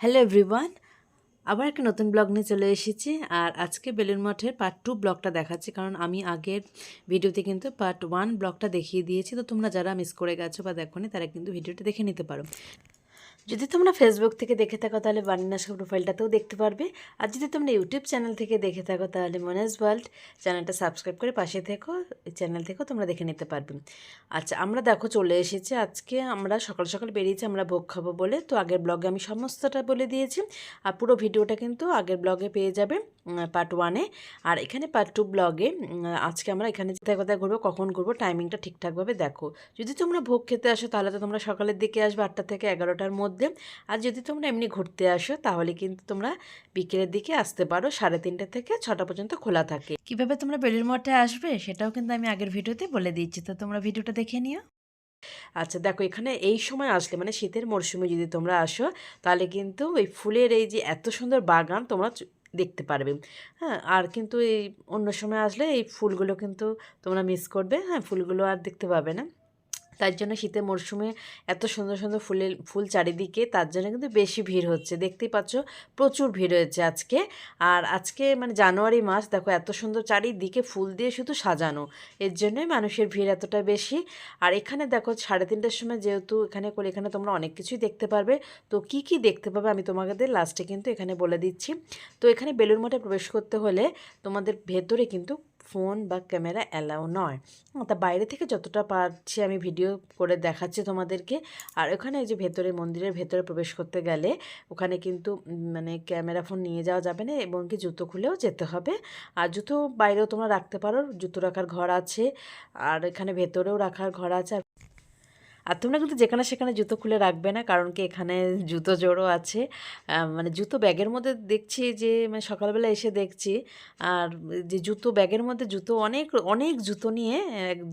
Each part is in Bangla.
হ্যালো এভরিওয়ান, আবার একটা নতুন ব্লগ নিয়ে চলে এসেছি। আর আজকে বেলুন মঠের পার্ট টু ব্লগটা দেখাচ্ছি, কারণ আমি আগের ভিডিওতে কিন্তু পার্ট ওয়ান ব্লগটা দেখিয়ে দিয়েছি। তো তোমরা যারা মিস করে গেছো বা দেখো তারা কিন্তু ভিডিওটা দেখে নিতে পারো। যদি তোমরা ফেসবুক থেকে দেখে থাকো, তাহলে বানিনাসক প্রোফাইলটাতেও দেখতে পারবে। আর যদি তোমরা ইউটিউব চ্যানেল থেকে দেখে থাকো, তাহলে মনেজ ওয়ার্ল্ড চ্যানেলটা সাবস্ক্রাইব করে পাশে থেকো চ্যানেল থেকেও তোমরা দেখে নিতে পারবে। আচ্ছা আমরা দেখো চলে এসেছি। আজকে আমরা সকাল সকাল বেরিয়েছি, আমরা ভোগ খাব বলে। তো আগের ব্লগে আমি সমস্তটা বলে দিয়েছি। আর পুরো ভিডিওটা কিন্তু আগের ব্লগে পেয়ে যাবে। পার্ট ওয়ানে আর এখানে পার্ট টু ব্লগে আজকে আমরা এখানে কোথায় কোথায় ঘুরবো কখন ঘুরবো টাইমিংটা ঠিকঠাকভাবে দেখো। যদি তোমরা ভোগ খেতে আসো তাহলে তো তোমরা সকালের দিকে আসবে আটটা থেকে এগারোটার মধ্যে। আর যদি তোমরা এমনি ঘুরতে আসো তাহলে কিন্তু তোমরা বিকেলের দিকে আসতে পারো সাড়ে তিনটে থেকে ছটা পর্যন্ত খোলা থাকে। কীভাবে তোমরা বেলুর মঠে আসবে সেটাও কিন্তু আমি আগের ভিডিওতে বলে দিচ্ছি তো তোমরা ভিডিওটা দেখে নিও। আচ্ছা দেখো এখানে এই সময় আসলে মানে শীতের মরশুমে যদি তোমরা আসো তাহলে কিন্তু ওই ফুলের এই যে এত সুন্দর বাগান তোমরা দেখতে পারবে। হ্যাঁ আর কিন্তু এই অন্য সময় আসলে এই ফুলগুলো কিন্তু তোমরা মিস করবে। হ্যাঁ ফুলগুলো আর দেখতে পাবে না। তার জন্য শীতের মরশুমে এত সুন্দর সুন্দর ফুলের, ফুল চারিদিকে তার জন্য কিন্তু বেশি ভিড় হচ্ছে। দেখতেই পাচ্ছ প্রচুর ভিড় হয়েছে আজকে। আর আজকে মানে জানুয়ারি মাস, দেখো এত সুন্দর চারিদিকে ফুল দিয়ে শুধু সাজানো। এর জন্যই মানুষের ভিড় এতটা বেশি। আর এখানে দেখো সাড়ে তিনটের সময় যেহেতু এখানে করে এখানে তোমরা অনেক কিছুই দেখতে পারবে। তো কি কি দেখতে পাবে আমি তোমাদের লাস্টে কিন্তু এখানে বলে দিচ্ছি। তো এখানে বেলুর মঠে প্রবেশ করতে হলে তোমাদের ভেতরে কিন্তু ফোন বা ক্যামেরা অ্যালাউ নয়। তা বাইরে থেকে যতটা পারছি আমি ভিডিও করে দেখাচ্ছি তোমাদেরকে। আর ওখানে যে ভেতরে মন্দিরের ভেতরে প্রবেশ করতে গেলে ওখানে কিন্তু মানে ক্যামেরা ফোন নিয়ে যাওয়া যাবে না এবং কি জুতো খুলেও যেতে হবে। আর জুতো বাইরেও তোমরা রাখতে পারো, জুতো রাখার ঘর আছে, আর এখানে ভেতরেও রাখার ঘর আছে। আর তোমরা কিন্তু যেখানে সেখানে জুতো খুলে রাখবে না, কারণ কি এখানে জুতো জোড়ো আছে। মানে জুতো ব্যাগের মধ্যে দেখছি যে মানে সকালবেলা এসে দেখছি, আর যে জুতো ব্যাগের মধ্যে জুতো অনেক অনেক জুতো নিয়ে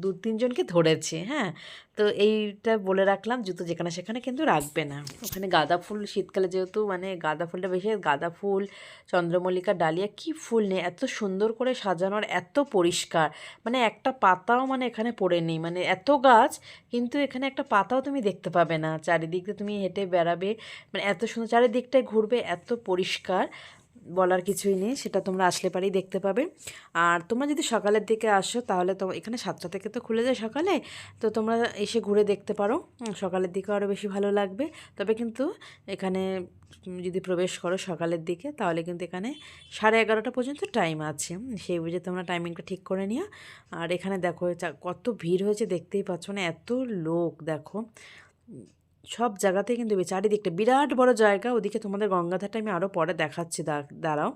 দু তিনজনকে ধরেছে হ্যাঁ? তো এইটা বলে রাখলাম, জুতো যেখানে সেখানে কিন্তু রাখবে না। ওখানে গাঁদা ফুল, শীতকালে যেহেতু মানে গাঁদা ফুলটা বেশি, গাঁদা ফুল, চন্দ্রমল্লিকা, ডালিয়া, কি ফুল নেই, এত সুন্দর করে সাজানোর এত পরিষ্কার। মানে একটা পাতাও মানে এখানে পড়ে নেই মানে এত গাছ, কিন্তু এখানে একটা পাতাও তুমি দেখতে পাবে না। চারিদিক তুমি হেঁটে বেড়াবে মানে এত সুন্দর, চারিদিকটায় ঘুরবে, এত পরিষ্কার। বলার কিছুই নেই, সেটা তোমরা আসলে পারেই দেখতে পাবে। আর তোমরা যদি সকালের দিকে আসো, তাহলে তো এখানে সাতটা থেকে তো খুলে যায় সকালে, তো তোমরা এসে ঘুরে দেখতে পারো। সকালের দিকে আরও বেশি ভালো লাগবে। তবে কিন্তু এখানে যদি প্রবেশ করো সকালের দিকে, তাহলে কিন্তু এখানে সাড়ে এগারোটা পর্যন্ত টাইম আছে। সেই বুঝে তোমরা টাইমিংটা ঠিক করে নিও। আর এখানে দেখো কত ভিড় হয়েছে, দেখতেই পাচ্ছ না, এত লোক, দেখো। সব জায়গাতেই কিন্তু চারিদিকটা বিরাট বড় জায়গা। ওদিকে তোমাদের গঙ্গাধারটা আমি আরও পরে দেখাচ্ছি দাঁড়াও।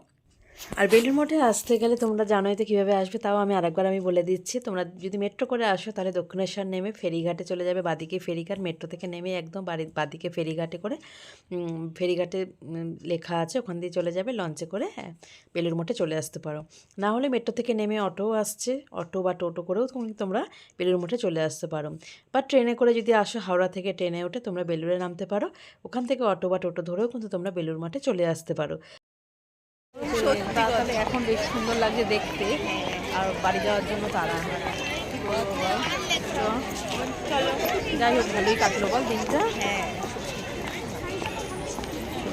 আর বেলুর মঠে আসতে গেলে তোমরা জানোই তো কীভাবে আসবে, তাও আমি আরেকবার আমি বলে দিচ্ছি। তোমরা যদি মেট্রো করে আসো, তাহলে দক্ষিণেশ্বর নেমে ফেরিঘাটে চলে যাবে। বাদিকে ফেরিঘাট মেট্রো থেকে নেমে একদম বাড়ি, বাদিকে ফেরিঘাটে করে ফেরিঘাটে লেখা আছে, ওখান দিয়ে চলে যাবে লঞ্চে করে হ্যাঁ বেলুর মঠে চলে আসতে পারো। না হলে মেট্রো থেকে নেমে অটো আসছে, অটো বা টোটো করেও তুমি- তোমরা বেলুর মঠে চলে আসতে পারো। বা ট্রেনে করে যদি আসো, হাওড়া থেকে ট্রেনে ওঠে তোমরা বেলুরে নামতে পারো। ওখান থেকে অটো বা টোটো ধরেও কিন্তু তোমরা বেলুর মঠে চলে আসতে পারো। তাহলে এখন বেশ সুন্দর লাগছে দেখতে। আর বাড়ি যাওয়ার জন্য তারা। যাই হোক, ভালোই কাটলো বল দিনটা।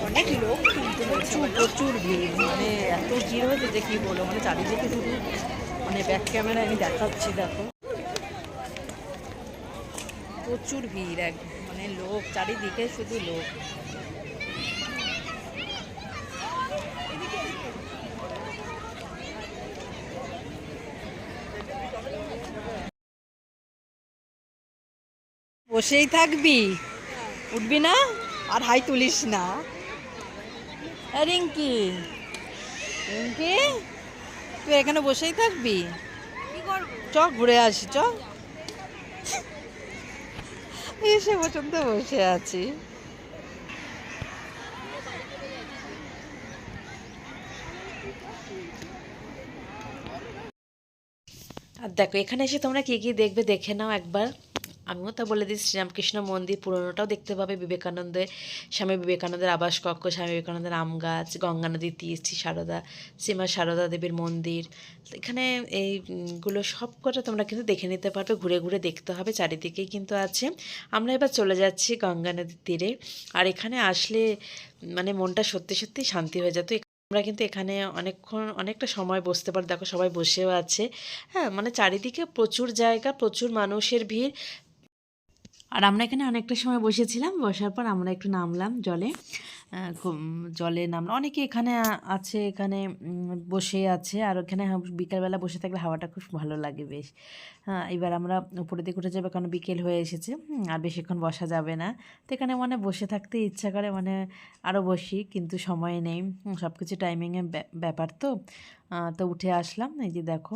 অনেক লোক কিন্তু প্রচুর প্রচুর ভিড়। মানে এত ভিড় হয়েছে যে কি বলো মানে চারিদিকে শুধু মানে ব্যাক ক্যামেরা আমি দেখাচ্ছি, দেখো। প্রচুর ভিড়, এক মানে লোক, চারিদিকে শুধু লোক। বসেই থাকবি। উঠবি না আর হাই তুলিস না। রিঙ্কি। রিঙ্কি তুই এখানে বসেই থাকবি? চ ঘুরে আসি চ। এসে পর্যন্ত বসে আছি। আর দেখো এখানে এসে তোমরা কী কী দেখবে দেখে নাও একবার। আমিও তা বলে দিই শ্রীরামকৃষ্ণ মন্দির পুরোনোটাও দেখতে পাবে বিবেকানন্দের, স্বামী বিবেকানন্দের আবাস কক্ষ, স্বামী বিবেকানন্দের আম গাছ, গঙ্গা নদীর তীর শ্রী সারদা, শ্রীমা সারদা দেবীর মন্দির। এখানে এইগুলো সব কটা তোমরা কিন্তু দেখে নিতে পারবে, ঘুরে ঘুরে দেখতে হবে, চারিদিকেই কিন্তু আছে। আমরা এবার চলে যাচ্ছি গঙ্গা নদীর তীরে। আর এখানে আসলে মানে মনটা সত্যি সত্যি শান্তি হয়ে যেত আমরা কিন্তু এখানে অনেকক্ষণ, অনেকটা সময় বসতে পারি। দেখো সবাই বসেও আছে। হ্যাঁ মানে চারিদিকে প্রচুর জায়গা, প্রচুর মানুষের ভিড়। আর আমরা এখানে অনেকটা সময় বসেছিলাম, বসার পর আমরা একটু নামলাম জলে। জলে নামলাম। অনেকে এখানে আছে, এখানে বসে আছে, আর ওখানে বিকালবেলা বসে থাকলে হাওয়াটা খুব ভালো লাগে বেশ। হ্যাঁ এবার আমরা উপরে দিকে উঠে যাব, কারণ বিকেল হয়ে এসেছে আর বেশিক্ষণ বসা যাবে না। তো এখানে মানে বসে থাকতে ইচ্ছা করে মানে আরও বসি, কিন্তু সময় নেই। সব কিছু টাইমিংয়ের ব্যাপার তো। তো উঠে আসলাম, এই যে দেখো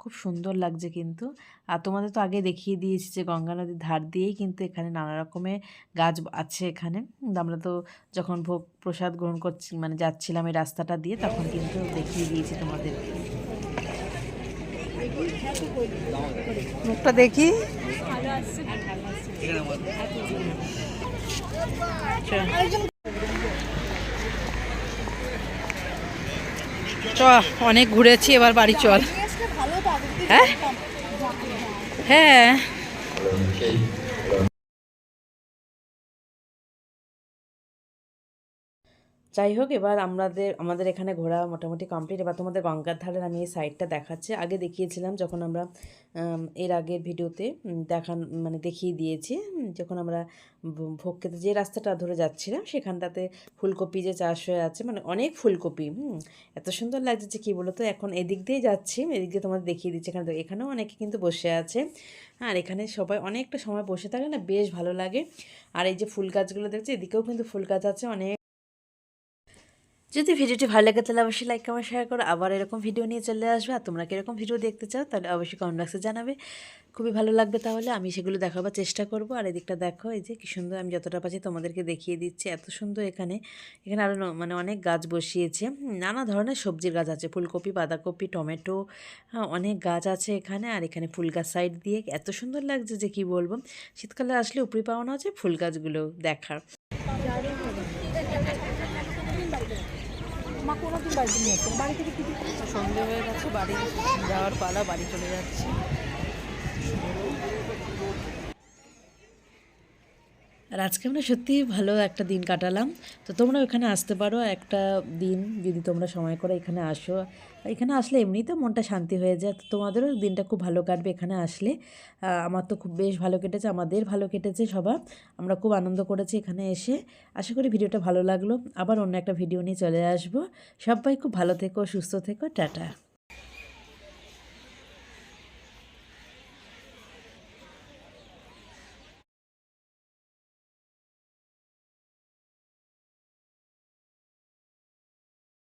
খুব সুন্দর লাগছে কিন্তু। আর তোমাদের তো আগে দেখিয়ে দিয়েছি যে গঙ্গা নদীর ধার দিয়েই কিন্তু এখানে নানা রকমের গাছ আছে এখানে। আমরা তো যখন ভোগ প্রসাদ গ্রহণ করছি মানে যাচ্ছিলাম এই রাস্তাটা দিয়ে, তখন কিন্তু দেখিয়ে দিয়েছি তোমাদের। মুখটা দেখি। চ অনেক ঘুরেছি, এবার বাড়ি চল। হ্যাঁ? হ্যাঁ। যাই হোক এবার আমাদের আমাদের এখানে ঘোরা মোটামুটি কমপ্লিট এবার তোমাদের গঙ্গার ধারের আমি এই সাইডটা দেখাচ্ছি। আগে দেখিয়েছিলাম যখন আমরা এর আগের ভিডিওতে দেখান মানে দেখিয়ে দিয়েছি যখন আমরা ভোগ খেতে যে রাস্তাটা ধরে যাচ্ছিলাম, সেখানটাতে ফুলকপি যে চাষ হয়ে আছে মানে অনেক ফুলকপি এত সুন্দর লাগছে যে কী বলতো, এখন এদিক দিয়ে যাচ্ছি, এদিক দিয়ে তোমাদের দেখিয়ে দিচ্ছি এখানে। তো- এখানেও অনেকে কিন্তু বসে আছে, আর এখানে সবাই অনেকটা সময় বসে থাকে না, বেশ ভালো লাগে। আর এই যে ফুল গাছগুলো দেখছি, এদিকেও কিন্তু ফুল গাছ আছে, অনেক যদি ভিডিওটি ভালো লাগে তাহলে অবশ্যই লাইক কমেন্ট শেয়ার করো। আবার এরকম ভিডিও নিয়ে চলে আসবে। আর তোমরা কীরকম ভিডিও দেখতে চাও তাহলে অবশ্যই কমেন্ট বক্সে জানাবে। খুবই ভালো লাগবে তাহলে। আমি সেগুলো দেখাবার চেষ্টা করব। আর এদিকটা দেখো এই যে কি সুন্দর আমি যতটা পাচ্ছি তোমাদেরকে দেখিয়ে দিচ্ছি। এত সুন্দর এখানে এখানে আরও মানে অনেক গাছ বসিয়েছে। নানা ধরনের সবজির গাছ আছে। ফুলকপি বাঁধাকপি টমেটো হ্যাঁ, অনেক গাছ আছে এখানে। আর এখানে ফুল গাছ সাইড দিয়ে। এত সুন্দর লাগছে যে কি বলব? শীতকালে আসলে উপরি পাওয়ানো আছে ফুল গাছগুলো দেখার। কোনোদিন বাড়িতে বাড়ি থেকে কিছু সন্ধে হয়ে গেছে বাড়ি যাওয়ার পালা বাড়ি চলে যাচ্ছি। আর আজকে আমরা সত্যি ভালো একটা দিন কাটালাম। তো তোমরা এখানে আসতে পারো, একটা দিন যদি তোমরা সময় করে এখানে আসো। এখানে আসলে এমনিতেও মনটা শান্তি হয়ে যায়, তো তোমাদেরও দিনটা খুব ভালো কাটবে এখানে আসলে। আমার তো খুব বেশ ভালো কেটেছে, আমাদের ভালো কেটেছে সবার। আমরা খুব আনন্দ করেছি এখানে এসে। আশা করি ভিডিওটা ভালো লাগল। আবার অন্য একটা ভিডিও নিয়ে চলে আসব। সবাই খুব ভালো থেকো, সুস্থ থেকো, টাটা।